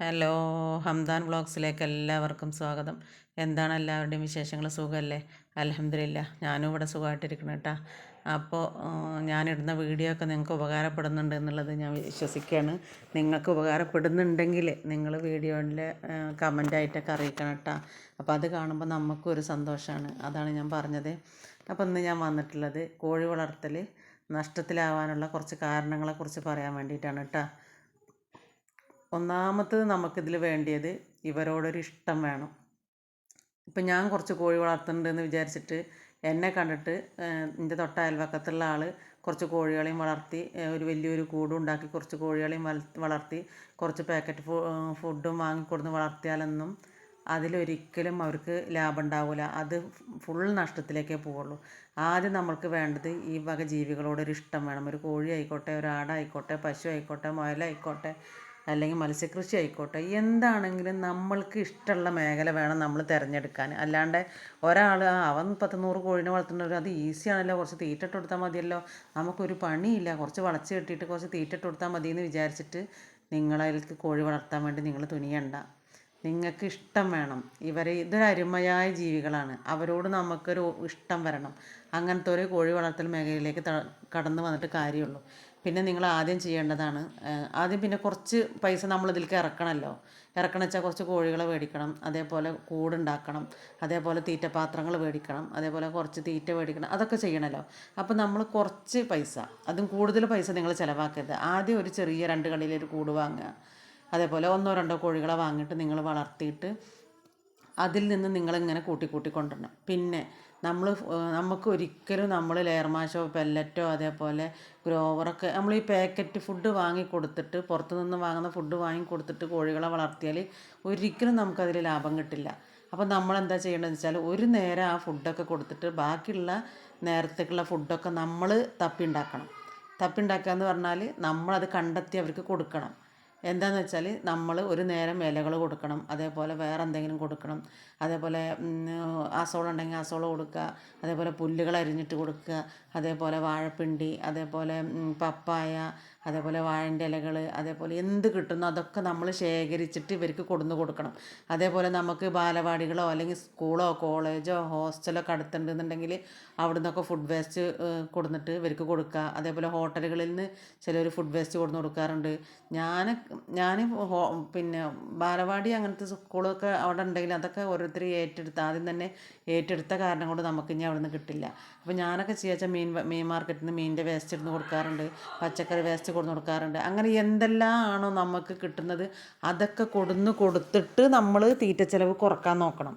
Hello Hamdan വ്ളോഗ്സിലേക്ക് എല്ലാവർക്കും സ്വാഗതം. എന്താണ് എല്ലാവരുടെയും വിശേഷങ്ങൾ? സുഖമല്ലേ അലഹമില്ല ഞാനും ഇവിടെ സുഖമായിട്ടിരിക്കണം കേട്ടോ. അപ്പോൾ ഞാനിടുന്ന വീഡിയോ ഒക്കെ നിങ്ങൾക്ക് ഉപകാരപ്പെടുന്നുണ്ട് എന്നുള്ളത് ഞാൻ വിശ്വസിക്കുകയാണ്. നിങ്ങൾക്ക് ഉപകാരപ്പെടുന്നുണ്ടെങ്കിൽ നിങ്ങൾ വീഡിയോയിൽ കമന്റായിട്ടൊക്കെ അറിയിക്കണം കേട്ടോ. അപ്പോൾ അത് കാണുമ്പോൾ നമുക്കും നമുക്കൊരു സന്തോഷമാണ്. അതാണ് ഞാൻ പറഞ്ഞത്. അപ്പോൾ ഇന്ന് ഞാൻ വന്നിട്ടുള്ളത് കോഴി വളർത്തൽ നഷ്ടത്തിലാവാനുള്ള കുറച്ച് കാരണങ്ങളെക്കുറിച്ച് പറയാൻ വേണ്ടിയിട്ടാണ് കേട്ടോ. ഒന്നാമത്തത് നമുക്കിതിൽ വേണ്ടിയത് ഇവരോടൊരു ഇഷ്ടം വേണം. ഇപ്പം ഞാൻ കുറച്ച് കോഴി വളർത്തുന്നുണ്ടെന്ന് വിചാരിച്ചിട്ട് എന്നെ കണ്ടിട്ട് എന്റെ തൊട്ട അയൽവക്കത്തുള്ള ആൾ കുറച്ച് കോഴികളെയും വളർത്തി ഒരു വലിയൊരു കൂടും ഉണ്ടാക്കി കുറച്ച് കോഴികളെയും വളർത്തി കുറച്ച് പാക്കറ്റ് ഫുഡും വാങ്ങിക്കൊടുന്ന് വളർത്തിയാലൊന്നും അതിലൊരിക്കലും അവർക്ക് ലാഭം ഉണ്ടാവില്ല അത് ഫുൾ നഷ്ടത്തിലേക്കേ പോവുള്ളൂ. ആദ്യം നമ്മൾക്ക് വേണ്ടത് ഈ വക ജീവികളോടൊരു ഇഷ്ടം വേണം. ഒരു കോഴി ആയിക്കോട്ടെ ഒരു ആടായിക്കോട്ടെ പശു ആയിക്കോട്ടെ മുയലായിക്കോട്ടെ അല്ലെങ്കിൽ മത്സ്യകൃഷി ആയിക്കോട്ടെ എന്താണെങ്കിലും നമ്മൾക്ക് ഇഷ്ടമുള്ള മേഖല വേണം നമ്മൾ തിരഞ്ഞെടുക്കാൻ. അല്ലാണ്ട് ഒരാൾ അവൻ പത്ത് നൂറ് കോഴിനെ വളർത്തുന്നവർ അത് ഈസിയാണല്ലോ കുറച്ച് തീറ്റ ഇട്ട് കൊടുത്താൽ മതിയല്ലോ. നമുക്കൊരു പണിയില്ല കുറച്ച് വളച്ച് കെട്ടിയിട്ട് കുറച്ച് തീറ്റ ഇട്ട് കൊടുത്താൽ മതി എന്ന് വിചാരിച്ചിട്ട് നിങ്ങളതിലേക്ക് കോഴി വളർത്താൻ വേണ്ടി നിങ്ങൾ തുനിയണ്ട. നിങ്ങൾക്ക് ഇഷ്ടം വേണം. ഇവരെ ഇതൊരു അരുമയായ ജീവികളാണ്. അവരോട് നമുക്കൊരു ഇഷ്ടം വരണം. അങ്ങനത്തെ ഒരു കോഴി വളർത്തൽ മേഖലയിലേക്ക് കടന്നു വന്നിട്ട് കാര്യമുള്ളൂ. പിന്നെ നിങ്ങൾ ആദ്യം ചെയ്യേണ്ടതാണ് ആദ്യം പിന്നെ കുറച്ച് പൈസ നമ്മൾ ഇതിലേക്ക് ഇറക്കണമല്ലോ. ഇറക്കണം വെച്ചാൽ കുറച്ച് കോഴികളെ മേടിക്കണം അതേപോലെ കൂടുണ്ടാക്കണം അതേപോലെ തീറ്റപാത്രങ്ങൾ മേടിക്കണം അതേപോലെ കുറച്ച് തീറ്റ മേടിക്കണം അതൊക്കെ ചെയ്യണമല്ലോ. അപ്പോൾ നമ്മൾ കുറച്ച് പൈസ അതും കൂടുതൽ പൈസ നിങ്ങൾ ചിലവാക്കരുത്. ആദ്യം ഒരു ചെറിയ രണ്ട് കളിയിലൊരു കൂട് വാങ്ങുക. അതേപോലെ ഒന്നോ രണ്ടോ കോഴികളെ വാങ്ങിയിട്ട് നിങ്ങൾ വളർത്തിയിട്ട് അതിൽ നിന്ന് നിങ്ങളിങ്ങനെ കൂട്ടി കൂട്ടി കൊണ്ടുവരണം പിന്നെ നമ്മൾ നമുക്ക് ഒരിക്കലും നമ്മൾ ലെയർ മാഷോ പെല്ലറ്റോ അതേപോലെ ഗ്രോവറൊക്കെ നമ്മൾ ഈ പാക്കറ്റ് ഫുഡ് വാങ്ങി കൊടുത്തിട്ട് പുറത്തു നിന്ന് വാങ്ങുന്ന ഫുഡ് വാങ്ങി കൊടുത്തിട്ട് കോഴികളെ വളർത്തിയാൽ ഒരിക്കലും നമുക്കതിൽ ലാഭം കിട്ടില്ല. അപ്പോൾ നമ്മൾ എന്താ ചെയ്യേണ്ടതെന്ന് വെച്ചാൽ ഒരു നേരം ആ ഫുഡൊക്കെ കൊടുത്തിട്ട് ബാക്കിയുള്ള നേരത്തേക്കുള്ള ഫുഡൊക്കെ നമ്മൾ തപ്പി ഉണ്ടാക്കണം തപ്പി ഉണ്ടാക്കുക എന്ന് പറഞ്ഞാൽ നമ്മളത് കണ്ടെത്തി അവർക്ക് കൊടുക്കണം. എന്താണെന്ന് വെച്ചാൽ നമ്മൾ ഒരു നേരം ഇലകൾ കൊടുക്കണം അതേപോലെ വേറെ എന്തെങ്കിലും കൊടുക്കണം അതേപോലെ ആസോളം ഉണ്ടെങ്കിൽ കൊടുക്കുക അതേപോലെ പുല്ലുകൾ അരിഞ്ഞിട്ട് കൊടുക്കുക അതേപോലെ വാഴപ്പിണ്ടി അതേപോലെ പപ്പായ അതേപോലെ വാഴന്റെ ഇലകൾ അതേപോലെ എന്ത് കിട്ടുന്നോ അതൊക്കെ നമ്മൾ ശേഖരിച്ചിട്ട് ഇവർക്ക് കൊടുന്നു കൊടുക്കണം. അതേപോലെ നമുക്ക് ബാലവാടികളോ അല്ലെങ്കിൽ സ്കൂളോ കോളേജോ ഹോസ്റ്റലോ ഒക്കെ അടുത്തുണ്ടെന്നുണ്ടെങ്കിൽ അവിടെ നിന്നൊക്കെ ഫുഡ് വേസ്റ്റ് കൊടുന്നിട്ട് ഇവർക്ക് കൊടുക്കുക. അതേപോലെ ഹോട്ടലുകളിൽ നിന്ന് ചിലർ ഫുഡ് വേസ്റ്റ് കൊടുന്നു കൊടുക്കാറുണ്ട്. ഞാൻ ഞാൻ പിന്നെ ബാലവാടി അങ്ങനത്തെ സ്കൂളൊക്കെ അവിടെ ഉണ്ടെങ്കിൽ അതൊക്കെ ഓരോരുത്തർ ഏറ്റെടുത്ത് ആദ്യം തന്നെ ഏറ്റെടുത്ത കാരണം കൊണ്ട് നമുക്ക് ഇനി അവിടെ നിന്ന് കിട്ടില്ല. അപ്പോൾ ഞാനൊക്കെ ചെയ്യാച്ച മീൻ മീൻ മാർക്കറ്റിൽ നിന്ന് മീനിന്റെ വേസ്റ്റ് ഇടുന്ന് കൊടുക്കാറുണ്ട്. പച്ചക്കറി വേസ്റ്റ് കൊടുന്ന് കൊടുക്കാറുണ്ട്. അങ്ങനെ എന്തെല്ലാം ആണോ നമുക്ക് കിട്ടുന്നത് അതൊക്കെ കൊടുന്ന് കൊടുത്തിട്ട് നമ്മൾ തീറ്റ ചിലവ് കുറയ്ക്കാൻ നോക്കണം.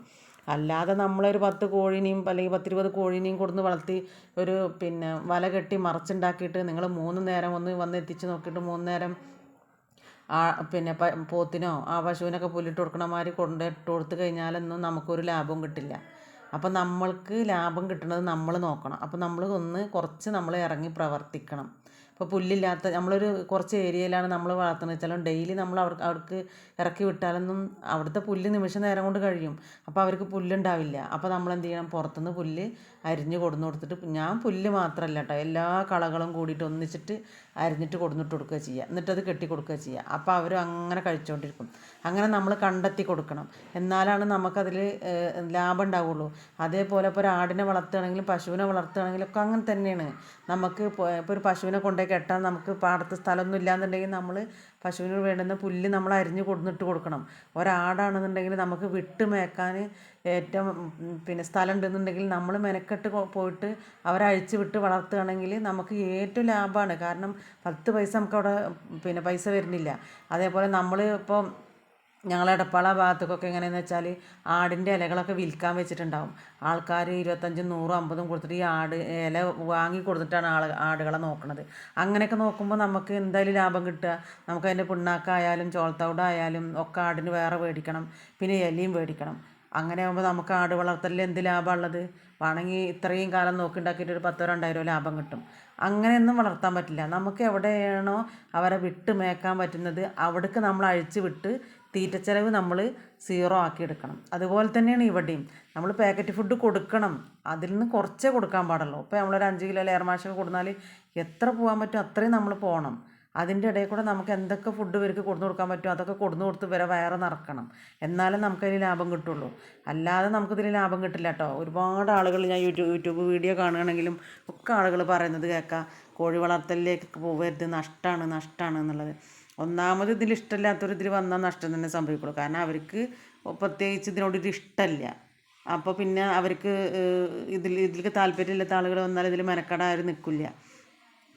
അല്ലാതെ നമ്മളൊരു പത്ത് കോഴിനെയും അല്ലെങ്കിൽ പത്തിരുപത് കോഴിനെയും കൊടുന്ന് വളർത്തി ഒരു പിന്നെ വല കെട്ടി മറച്ചുണ്ടാക്കിയിട്ട് നിങ്ങൾ മൂന്ന് നേരം ഒന്ന് വന്ന് എത്തിച്ച് നോക്കിയിട്ട് മൂന്ന് നേരം ആ പിന്നെ പോത്തിനോ ആ പശുവിനൊക്കെ പുല്ലിട്ട് കൊടുക്കണ മാതിരി കൊണ്ടിട്ട് കൊടുത്തു കഴിഞ്ഞാലൊന്നും നമുക്കൊരു ലാഭവും കിട്ടില്ല. അപ്പം നമ്മൾക്ക് ലാഭം കിട്ടുന്നത് നമ്മൾ നോക്കണം. അപ്പം നമ്മൾ ഒന്ന് കുറച്ച് നമ്മൾ ഇറങ്ങി പ്രവർത്തിക്കണം. ഇപ്പോൾ പുല്ലില്ലാത്ത നമ്മളൊരു കുറച്ച് ഏരിയയിലാണ് നമ്മൾ വളർത്തുന്നത്. വെച്ചാലും ഡെയിലി നമ്മൾ അവർക്ക് അവർക്ക് ഇറക്കി വിട്ടാലൊന്നും അവിടുത്തെ പുല്ല് നിമിഷ നേരം കൊണ്ട് കഴിയും. അപ്പോൾ അവർക്ക് പുല്ലുണ്ടാവില്ല. അപ്പോൾ നമ്മൾ എന്ത് ചെയ്യണം? പുറത്തുനിന്ന് പുല്ല് അരിഞ്ഞ് കൊടുന്ന് കൊടുത്തിട്ട് ഞാൻ പുല്ല് മാത്രമല്ല കേട്ടോ എല്ലാ കളകളും കൂടിയിട്ട് ഒന്നിച്ചിട്ട് അരിഞ്ഞിട്ട് കൊടുന്നിട്ട് കൊടുക്കുക ചെയ്യുക. എന്നിട്ടത് കെട്ടി കൊടുക്കുക ചെയ്യുക. അപ്പോൾ അവർ അങ്ങനെ കഴിച്ചുകൊണ്ടിരിക്കും. അങ്ങനെ നമ്മൾ കണ്ടെത്തി കൊടുക്കണം. എന്നാലാണ് നമുക്കതിൽ ലാഭം ഉണ്ടാവുള്ളൂ. അതേപോലെ ഇപ്പോൾ ഒരു ആടിനെ വളർത്തുകയാണെങ്കിലും പശുവിനെ വളർത്തുകയാണെങ്കിലും ഒക്കെ അങ്ങനെ തന്നെയാണ്. നമുക്ക് ഇപ്പോൾ ഒരു പശുവിനെ കൊണ്ടുപോയി കെട്ടാൻ നമുക്ക് പാടത്ത് സ്ഥലമൊന്നും ഇല്ലാന്നുണ്ടെങ്കിൽ നമ്മൾ പശുവിന് വേണ്ടുന്ന പുല്ല് നമ്മൾ അരിഞ്ഞ് കൊടുന്നിട്ട് കൊടുക്കണം. ഒരാടാണെന്നുണ്ടെങ്കിൽ നമുക്ക് വിട്ട് മേക്കാൻ ഏറ്റവും പിന്നെ സ്ഥലം ഉണ്ടെന്നുണ്ടെങ്കിൽ നമ്മൾ മെനക്കെട്ട് പോയിട്ട് അവരെ അഴിച്ച് വിട്ട് വളർത്തുകയാണെങ്കിൽ നമുക്ക് ഏറ്റവും ലാഭമാണ്. കാരണം പത്ത് പൈസ നമുക്കവിടെ പിന്നെ പൈസ വരുന്നില്ല. അതേപോലെ നമ്മൾ ഇപ്പോൾ ഞങ്ങളെ എടപ്പാള ഭാഗത്തേക്കൊക്കെ എങ്ങനെയെന്ന് വെച്ചാൽ ആടിന്റെ ഇലകളൊക്കെ വിൽക്കാൻ വെച്ചിട്ടുണ്ടാവും. ആൾക്കാർ ഇരുപത്തഞ്ചും നൂറും അമ്പതും കൊടുത്തിട്ട് ഈ ആട് ഇല വാങ്ങി കൊടുത്തിട്ടാണ് ആൾ ആടുകളെ നോക്കുന്നത് അങ്ങനെയൊക്കെ നോക്കുമ്പോൾ നമുക്ക് എന്തായാലും ലാഭം കിട്ടുക. നമുക്ക് അതിന്റെ പിണ്ണാക്കായാലും ചോളത്തവിടായാലും ഒക്കെ ആടിന് വേറെ മേടിക്കണം പിന്നെ ഇലയും മേടിക്കണം അങ്ങനെ ആകുമ്പോൾ നമുക്ക് ആട് വളർത്തലിൽ എന്ത് ലാഭമുള്ളത് വേണമെങ്കിൽ ഇത്രയും കാലം നോക്കിണ്ടാക്കിയിട്ട് ഒരു പത്തോ രൂപ ലാഭം കിട്ടും. അങ്ങനെയൊന്നും വളർത്താൻ പറ്റില്ല. നമുക്ക് എവിടെയാണോ അവരെ വിട്ട് മേക്കാൻ പറ്റുന്നത് അവിടേക്ക് നമ്മൾ അഴിച്ച് വിട്ട് തീറ്റച്ചെലവ് നമ്മൾ സീറോ ആക്കി എടുക്കണം അതുപോലെ തന്നെയാണ് ഇവിടെയും. നമ്മൾ പാക്കറ്റ് ഫുഡ് കൊടുക്കണം. അതിൽ നിന്ന് കുറച്ചേ കൊടുക്കാൻ പാടുള്ളൂ. ഇപ്പോൾ നമ്മളൊരു അഞ്ച് കിലോ ലെയർ മാഷൊക്കെ കൊടുത്താൽ എത്ര പോകാൻ പറ്റും അത്രയും നമ്മൾ പോകണം അതിന്റെ ഇടയിൽ കൂടെ നമുക്ക് എന്തൊക്കെ ഫുഡ് ഇവർക്ക് കൊടുത്തു കൊടുക്കാൻ പറ്റും അതൊക്കെ കൊടുന്നു കൊടുത്ത് വരെ വയറ് നിറക്കണം. എന്നാലും നമുക്കതിൽ ലാഭം കിട്ടുള്ളൂ. അല്ലാതെ നമുക്കിതിൽ ലാഭം കിട്ടില്ല കേട്ടോ. ഒരുപാട് ആളുകൾ ഞാൻ യൂട്യൂബ് യൂട്യൂബ് വീഡിയോ കാണുകയാണെങ്കിലും ഒക്കെ ആളുകൾ പറയുന്നത് കേൾക്കാം. കോഴി വളർത്തലിലേക്ക് പോകരുത് നഷ്ടമാണ് നഷ്ടമാണ് എന്നുള്ളത്. ഒന്നാമത് ഇതിൽ ഇഷ്ടമില്ലാത്തൊരു ഇതിൽ വന്നാൽ നഷ്ടം തന്നെ സംഭവിക്കുള്ളൂ. കാരണം അവർക്ക് പ്രത്യേകിച്ച് ഇതിനോടൊരു ഇഷ്ടമല്ല അപ്പോൾ പിന്നെ അവർക്ക് ഇതിൽ ഇതിലേക്ക് താല്പര്യമില്ലാത്ത ആളുകൾ വന്നാൽ ഇതിൽ മെനക്കെടാൻ ആരും നിൽക്കില്ല.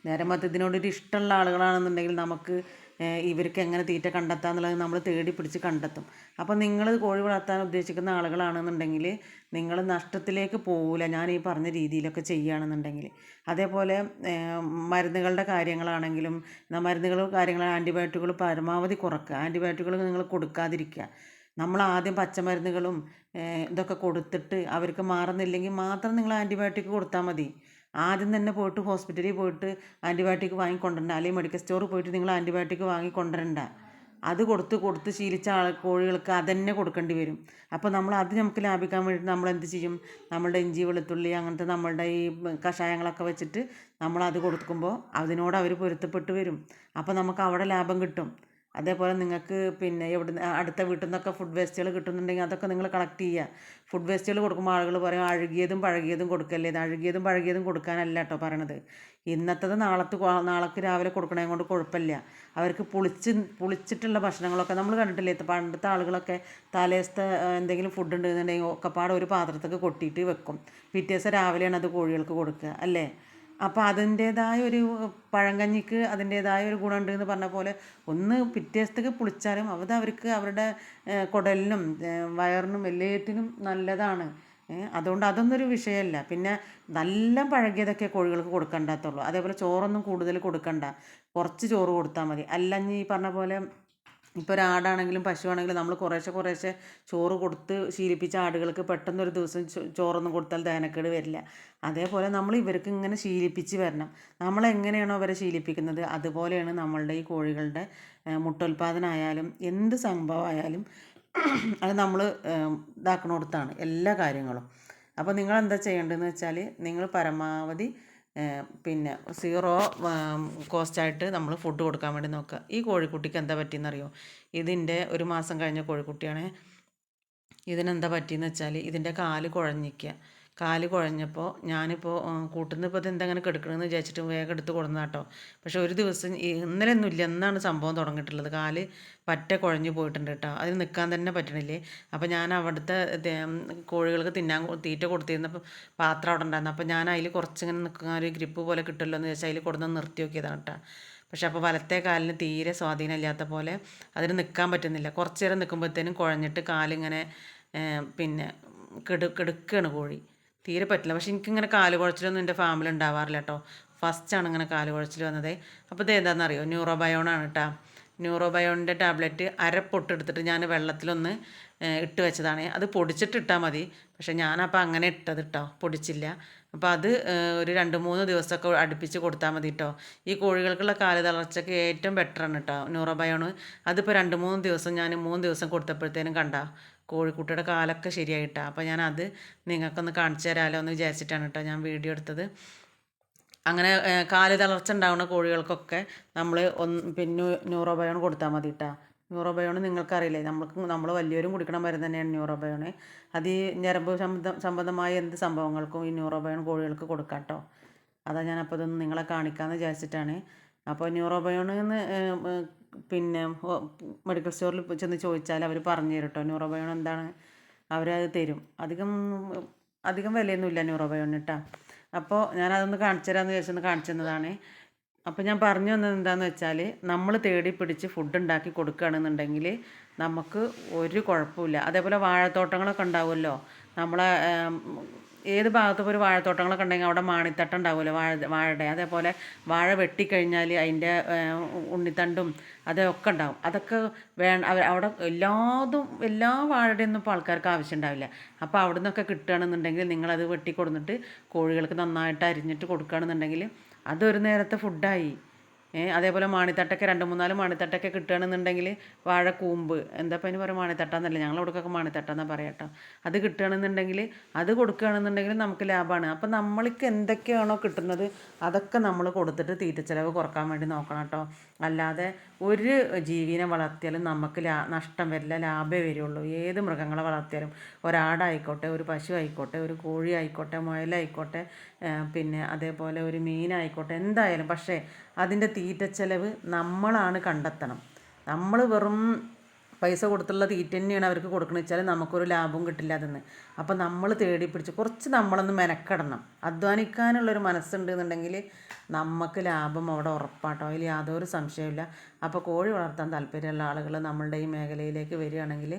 നേരെ മറിച്ച് ഇതിനോടൊരു ഇഷ്ടമുള്ള ആളുകളാണെന്നുണ്ടെങ്കിൽ നമുക്ക് ഇവർക്ക് എങ്ങനെ തീറ്റ കണ്ടെത്താം എന്നുള്ളത് നമ്മൾ തേടി പിടിച്ച് കണ്ടെത്തും. അപ്പോൾ നിങ്ങൾ കോഴി വളർത്താൻ ഉദ്ദേശിക്കുന്ന ആളുകളാണെന്നുണ്ടെങ്കിൽ നിങ്ങൾ നഷ്ടത്തിലേക്ക് പോകില്ല ഞാൻ ഈ പറഞ്ഞ രീതിയിലൊക്കെ ചെയ്യുകയാണെന്നുണ്ടെങ്കിൽ. അതേപോലെ മരുന്നുകളുടെ കാര്യങ്ങളാണെങ്കിലും മരുന്നുകൾ കാര്യങ്ങൾ ആന്റിബയോട്ടിക്കുകൾ പരമാവധി കുറക്കുക. ആന്റിബയോട്ടിക്കുകൾ നിങ്ങൾ കൊടുക്കാതിരിക്കുക. നമ്മൾ ആദ്യം പച്ചമരുന്നുകളും ഇതൊക്കെ കൊടുത്തിട്ട് അവർക്ക് മാറുന്നില്ലെങ്കിൽ മാത്രം നിങ്ങൾ ആന്റിബയോട്ടിക് കൊടുത്താൽ മതി. ആദ്യം തന്നെ പോയിട്ട് ഹോസ്പിറ്റലിൽ പോയിട്ട് ആന്റിബയോട്ടിക് വാങ്ങി കൊണ്ടുവരണ്ട അല്ലെങ്കിൽ മെഡിക്കൽ സ്റ്റോറിൽ പോയിട്ട് നിങ്ങൾ ആന്റിബയോട്ടിക് വാങ്ങി കൊണ്ടുവരണ്ട അത് കൊടുത്ത് കൊടുത്ത് ശീലിച്ച ആൾ കോഴികൾക്ക് അതന്നെ കൊടുക്കേണ്ടി വരും. അപ്പോൾ നമ്മൾ അത് നമുക്ക് ലാഭിക്കാൻ വേണ്ടി നമ്മൾ എന്ത് ചെയ്യും? നമ്മളുടെ ഇഞ്ചി വെളുത്തുള്ളി അങ്ങനത്തെ നമ്മളുടെ ഈ കഷായങ്ങളൊക്കെ വെച്ചിട്ട് നമ്മൾ അത് കൊടുക്കുമ്പോൾ അതിനോട് അവർ പൊരുത്തപ്പെട്ട് വരും. അപ്പോൾ നമുക്ക് അവിടെ ലാഭം കിട്ടും. അതേപോലെ നിങ്ങൾക്ക് പിന്നെ എവിടെ അടുത്ത വീട്ടിൽ നിന്നൊക്കെ ഫുഡ് വേസ്റ്റുകൾ കിട്ടുന്നുണ്ടെങ്കിൽ അതൊക്കെ നിങ്ങൾ കളക്ട് ചെയ്യുക. ഫുഡ് വേസ്റ്റുകൾ കൊടുക്കുമ്പോൾ ആളുകൾ പറയും അഴുകിയതും പഴകിയതും കൊടുക്കല്ലേ? അഴുകിയതും പഴകിയതും കൊടുക്കാനല്ല കേട്ടോ പറയണത്. ഇന്നത്തത് നാളത്ത് നാളേക്ക് രാവിലെ കൊടുക്കണേ കൊണ്ട് കുഴപ്പമില്ല അവർക്ക് പുളിച്ച് പുളിച്ചിട്ടുള്ള ഭക്ഷണങ്ങളൊക്കെ നമ്മൾ കണ്ടിട്ടില്ലേ? പണ്ടത്തെ ആളുകളൊക്കെ തലേസത്തെ എന്തെങ്കിലും ഫുഡ് ഉണ്ടെന്നുണ്ടെങ്കിൽ ഒക്കെപ്പാടെ ഒരു പാത്രത്തൊക്കെ കൊട്ടിയിട്ട് വെക്കും. പിറ്റേ ദിവസം രാവിലെയാണ് അത് കോഴികൾക്ക് കൊടുക്കുക അല്ലേ? അപ്പോൾ അതിന്റേതായ ഒരു പഴങ്കഞ്ഞിക്ക് അതിന്റേതായ ഒരു ഗുണമുണ്ട് എന്ന് പറഞ്ഞ പോലെ ഒന്ന് പിറ്റേ ദിവസത്തേക്ക് പുളിച്ചാലും അത് അവർക്ക് അവരുടെ കുടലിനും വയറിനും എല്ലാറ്റിനും നല്ലതാണ്. അതുകൊണ്ട് അതൊന്നൊരു വിഷയമല്ല. പിന്നെ നല്ല പഴകിയതൊക്കെ കോഴികൾക്ക് കൊടുക്കണ്ടാത്തുള്ളൂ. അതേപോലെ ചോറൊന്നും കൂടുതൽ കൊടുക്കണ്ട. കുറച്ച് ചോറ് കൊടുത്താൽ മതി. അല്ലഞ്ഞി ഈ പറഞ്ഞ പോലെ ഇപ്പോൾ ഒരാടാണെങ്കിലും പശുവാണെങ്കിലും നമ്മൾ കുറേശ്ശെ കുറേശ്ശെ ചോറ് കൊടുത്ത് ശീലിപ്പിച്ച ആടുകൾക്ക് പെട്ടെന്നൊരു ദിവസം ചോറൊന്നും കൊടുത്താൽ ദഹനക്കേട് വരില്ല. അതേപോലെ നമ്മൾ ഇവർക്ക് ഇങ്ങനെ ശീലിപ്പിച്ച് വരണം. നമ്മൾ എങ്ങനെയാണോ അവരെ ശീലിപ്പിക്കുന്നത്? അതുപോലെയാണ് നമ്മളുടെ ഈ കോഴികളുടെ മുട്ടോൽപാദനമായാലും എന്ത് സംഭവമായാലും അത് നമ്മൾ ഇതാക്കണോടത്താണ് എല്ലാ കാര്യങ്ങളും. അപ്പോൾ നിങ്ങൾ എന്താ ചെയ്യേണ്ടതെന്ന് വെച്ചാൽ നിങ്ങൾ പരമാവധി പിന്നെ സീറോ കോസ്റ്റായിട്ട് നമ്മൾ ഫുഡ് കൊടുക്കാൻ വേണ്ടി നോക്കുക ഈ കോഴിക്കുട്ടിക്ക് എന്താ പറ്റിയെന്നറിയോ? ഇതിന്റെ ഒരു മാസം കഴിഞ്ഞ കോഴിക്കുട്ടിയാണ് ഇതിനെന്താ പറ്റിയെന്ന് വെച്ചാൽ ഇതിന്റെ കാൽ കുഴഞ്ഞിക്കുക കാൽ കുഴഞ്ഞപ്പോൾ ഞാനിപ്പോൾ കൂട്ടുന്ന ഇപ്പോൾ ഇതെന്താ അങ്ങനെ കെടുക്കണമെന്ന് വിചാരിച്ചിട്ട് വേഗം എടുത്ത് കൊടുന്ന കേട്ടോ പക്ഷേ ഒരു ദിവസം ഇന്നലെ ഒന്നുമില്ല എന്നാണ് സംഭവം തുടങ്ങിയിട്ടുള്ളത്. കാൽ പറ്റ കുഴഞ്ഞു പോയിട്ടുണ്ട് കേട്ടോ. അതിന് നിൽക്കാൻ തന്നെ പറ്റണില്ലേ? അപ്പോൾ ഞാൻ അവിടുത്തെ കോഴികൾക്ക് തിന്നാൻ തീറ്റ കൊടുത്തിരുന്നപ്പോൾ പാത്രം അവിടെ ഉണ്ടായിരുന്നു. അപ്പോൾ ഞാൻ അതിൽ കുറച്ചിങ്ങനെ നിൽക്കുന്ന ഒരു ഗ്രിപ്പ് പോലെ കിട്ടുമല്ലോ എന്ന് വെച്ചാൽ അതിൽ കൊടുന്ന് നിർത്തി നോക്കിയതാണ് കേട്ടോ. പക്ഷെ അപ്പോൾ വലത്തെ കാലിന് തീരെ സ്വാധീനമില്ലാത്ത പോലെ അതിന് നിൽക്കാൻ പറ്റുന്നില്ല. കുറച്ച് നേരം നിൽക്കുമ്പോഴത്തേനും കുഴഞ്ഞിട്ട് കാലിങ്ങനെ പിന്നെ കെടു കെടുക്കുകയാണ് കോഴി. തീരെ പറ്റില്ല. പക്ഷെ എനിക്കിങ്ങനെ കാൽ കുഴച്ചിലൊന്നും എന്റെ ഫാമിലി ഉണ്ടാവാറില്ല കേട്ടോ ഫസ്റ്റാണ് ഇങ്ങനെ കാൽ കുഴച്ചിൽ വന്നത്. അപ്പോൾ ഇത് ന്യൂറോബയോൺ ന്യൂറോബയോണാണ് കേട്ടോ ന്യൂറോബയോണിന്റെ ടാബ്ലറ്റ് അര പൊട്ടെടുത്തിട്ട് ഞാൻ വെള്ളത്തിലൊന്ന് ഇട്ട് വെച്ചതാണ്. അത് പൊടിച്ചിട്ട് ഇട്ടാൽ മതി. പക്ഷേ ഞാനപ്പോൾ അങ്ങനെ ഇട്ടത് കേട്ടോ പൊടിച്ചില്ല. അപ്പോൾ അത് ഒരു രണ്ട് മൂന്ന് ദിവസമൊക്കെ അടുപ്പിച്ച് കൊടുത്താൽ മതി കേട്ടോ ഈ കോഴികൾക്കുള്ള കാൽ തളർച്ചയ്ക്ക് ഏറ്റവും ബെറ്ററാണ് കേട്ടോ ന്യൂറോബയോണ് അതിപ്പോൾ രണ്ട് മൂന്ന് ദിവസം ഞാൻ മൂന്ന് ദിവസം കൊടുത്തപ്പോഴത്തേനും കണ്ട. കോഴിക്കുട്ടിയുടെ കാലൊക്കെ ശരിയായിട്ടാണ് അപ്പോൾ ഞാൻ അത് നിങ്ങൾക്കൊന്ന് കാണിച്ചു തരാമല്ലോ എന്ന് വിചാരിച്ചിട്ടാണ് കേട്ടോ ഞാൻ വീഡിയോ എടുത്തത്. അങ്ങനെ കാൽ തളർച്ച ഉണ്ടാകുന്ന കോഴികൾക്കൊക്കെ നമ്മൾ ഒന്ന് പിന്നെ ന്യൂറോബയോൺ കൊടുത്താൽ മതി കേട്ടോ ന്യൂറോബയോൺ നിങ്ങൾക്കറിയില്ലേ നമ്മൾക്ക് നമ്മൾ വലിയവരും കുടിക്കണ മരുന്ന് തന്നെയാണ് ന്യൂറോബയോൺ അത് ഈ ഞരമ്പ് സംബന്ധ സംബന്ധമായ എന്ത് സംഭവങ്ങൾക്കും ഈ ന്യൂറോബയോൺ കോഴികൾക്ക് കൊടുക്കാം കേട്ടോ അതാ ഞാനപ്പോൾ ഇതൊന്ന് നിങ്ങളെ കാണിക്കാമെന്ന് വിചാരിച്ചിട്ടാണ്. അപ്പോൾ ന്യൂറോബയോൺ എന്ന് പിന്നെ മെഡിക്കൽ സ്റ്റോറിൽ ചെന്ന് ചോദിച്ചാൽ അവർ പറഞ്ഞു തരും കേട്ടോ ന്യൂറോബയോൺ എന്താണ്? അവരത് തരും. അധികം അധികം വിലയൊന്നുമില്ല ന്യൂറോബയോൺ കേട്ടോ അപ്പോൾ ഞാനതൊന്ന് കാണിച്ചു തരാമെന്ന് വിചാരിച്ചൊന്ന് കാണിച്ചു തന്നതാണ്. അപ്പോൾ ഞാൻ പറഞ്ഞു വന്നത് എന്താണെന്ന് വെച്ചാൽ നമ്മൾ തേടി പിടിച്ച് ഫുഡ് ഉണ്ടാക്കി കൊടുക്കുകയാണെന്നുണ്ടെങ്കിൽ നമുക്ക് ഒരു കുഴപ്പമില്ല. അതേപോലെ വാഴത്തോട്ടങ്ങളൊക്കെ ഉണ്ടാവുമല്ലോ. നമ്മളെ ഏത് ഭാഗത്തും ഒരു വാഴത്തോട്ടങ്ങളൊക്കെ ഉണ്ടെങ്കിൽ അവിടെ മാണിത്തട്ട ഉണ്ടാവുമല്ലോ വാഴ വാഴയുടെ. അതേപോലെ വാഴ വെട്ടിക്കഴിഞ്ഞാൽ അതിന്റെ ഉണ്ണിത്തണ്ടും അതൊക്കെ ഉണ്ടാവും. അതൊക്കെ വേ അവിടെ എല്ലാതും എല്ലാ വാഴയുടെ ഒന്നും ഇപ്പോൾ ആൾക്കാർക്ക് ആവശ്യം ഉണ്ടാവില്ല. അപ്പോൾ അവിടെ നിന്നൊക്കെ കിട്ടുകയാണെന്നുണ്ടെങ്കിൽ നിങ്ങളത് വെട്ടി കൊടുത്തിട്ട് കോഴികൾക്ക് നന്നായിട്ട് അരിഞ്ഞിട്ട് കൊടുക്കുകയാണെന്നുണ്ടെങ്കിൽ അതൊരു നേരത്തെ ഫുഡായി അതേപോലെ മാണിത്തട്ടൊക്കെ രണ്ട് മൂന്നാൽ മാണിത്തട്ടൊക്കെ കിട്ടുകയാണെന്നുണ്ടെങ്കിൽ വാഴക്കൂമ്പ് എന്താ ഇപ്പം അതിന് പറയുക മാണിത്തട്ടാന്നല്ല ഞങ്ങൾ ഇവിടെയൊക്കെ മാണിത്തട്ടാന്നാണ് പറയാം കേട്ടോ. അത് കിട്ടുകയാണെന്നുണ്ടെങ്കിൽ അത് കൊടുക്കുകയാണെന്നുണ്ടെങ്കിൽ നമുക്ക് ലാഭമാണ്. അപ്പം നമ്മൾക്ക് എന്തൊക്കെയാണോ കിട്ടുന്നത് അതൊക്കെ നമ്മൾ കൊടുത്തിട്ട് തീറ്റ ചിലവ് കുറയ്ക്കാൻ വേണ്ടി നോക്കണം കേട്ടോ. അല്ലാതെ ഒരു ജീവിനെ വളർത്തിയാലും നമുക്ക് ലാ നഷ്ടം വരില്ല ലാഭമേ വരുള്ളൂ. ഏത് മൃഗങ്ങളെ വളർത്തിയാലും ഒരാടായിക്കോട്ടെ ഒരു പശു ആയിക്കോട്ടെ ഒരു കോഴി ആയിക്കോട്ടെ മുയലായിക്കോട്ടെ പിന്നെ അതേപോലെ ഒരു മീനായിക്കോട്ടെ എന്തായാലും പക്ഷേ അതിന്റെ തീറ്റച്ചെലവ് നമ്മളാണ് കണ്ടെത്തണം. നമ്മൾ വെറും പൈസ കൊടുത്തുള്ള തീറ്റ തന്നെയാണ് അവർക്ക് കൊടുക്കുന്നത് വെച്ചാൽ നമുക്കൊരു ലാഭവും കിട്ടില്ല അതെന്ന്. അപ്പോൾ നമ്മൾ തേടി പിടിച്ച് കുറച്ച് നമ്മളൊന്ന് മെനക്കെടണം. അധ്വാനിക്കാനുള്ളൊരു മനസ്സുണ്ട് എന്നുണ്ടെങ്കിൽ നമുക്ക് ലാഭം അവിടെ ഉറപ്പാട്ടോ. അതിൽ യാതൊരു സംശയമില്ല അപ്പോൾ കോഴി വളർത്താൻ താല്പര്യമുള്ള ആളുകൾ നമ്മളുടെ ഈ മേഖലയിലേക്ക് വരികയാണെങ്കിൽ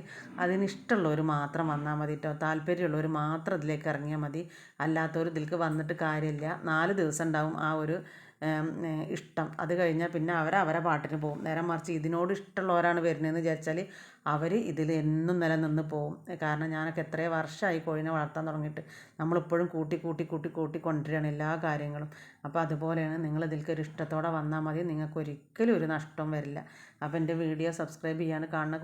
അതിനിഷ്ടമുള്ളവർ മാത്രം വന്നാൽ മതി കേട്ടോ താല്പര്യമുള്ളവർ മാത്രം ഇതിലേക്ക് ഇറങ്ങിയാൽ മതി. അല്ലാത്തവർ ഇതിലേക്ക് വന്നിട്ട് കാര്യമില്ല. നാല് ദിവസം ഉണ്ടാവും ആ ഒരു ഇഷ്ടം. അത് കഴിഞ്ഞാൽ പിന്നെ അവർ അവരെ പാട്ടിന് പോകും. നേരെ മറിച്ച് ഇതിനോട് ഇഷ്ടമുള്ളവരാണ് വരുന്നതെന്ന് വിചാരിച്ചാൽ അവർ ഇതിൽ എന്നും നിലനിന്ന് പോകും കാരണം ഞാനൊക്കെ എത്രയോ വർഷമായി കോഴിനെ വളർത്താൻ തുടങ്ങിയിട്ട്. നമ്മളിപ്പോഴും കൂട്ടി കൂട്ടി കൂട്ടി കൂട്ടി കൊണ്ടുവരികയാണ് എല്ലാ കാര്യങ്ങളും. അപ്പോൾ അതുപോലെയാണ് നിങ്ങൾ ഇതിലേക്ക് ഒരു ഇഷ്ടത്തോടെ വന്നാൽ മതി. നിങ്ങൾക്ക് ഒരിക്കലും ഒരു നഷ്ടവും വരില്ല. അപ്പോൾ എന്റെ വീഡിയോ സബ്സ്ക്രൈബ് ചെയ്യാൻ കാണുന്ന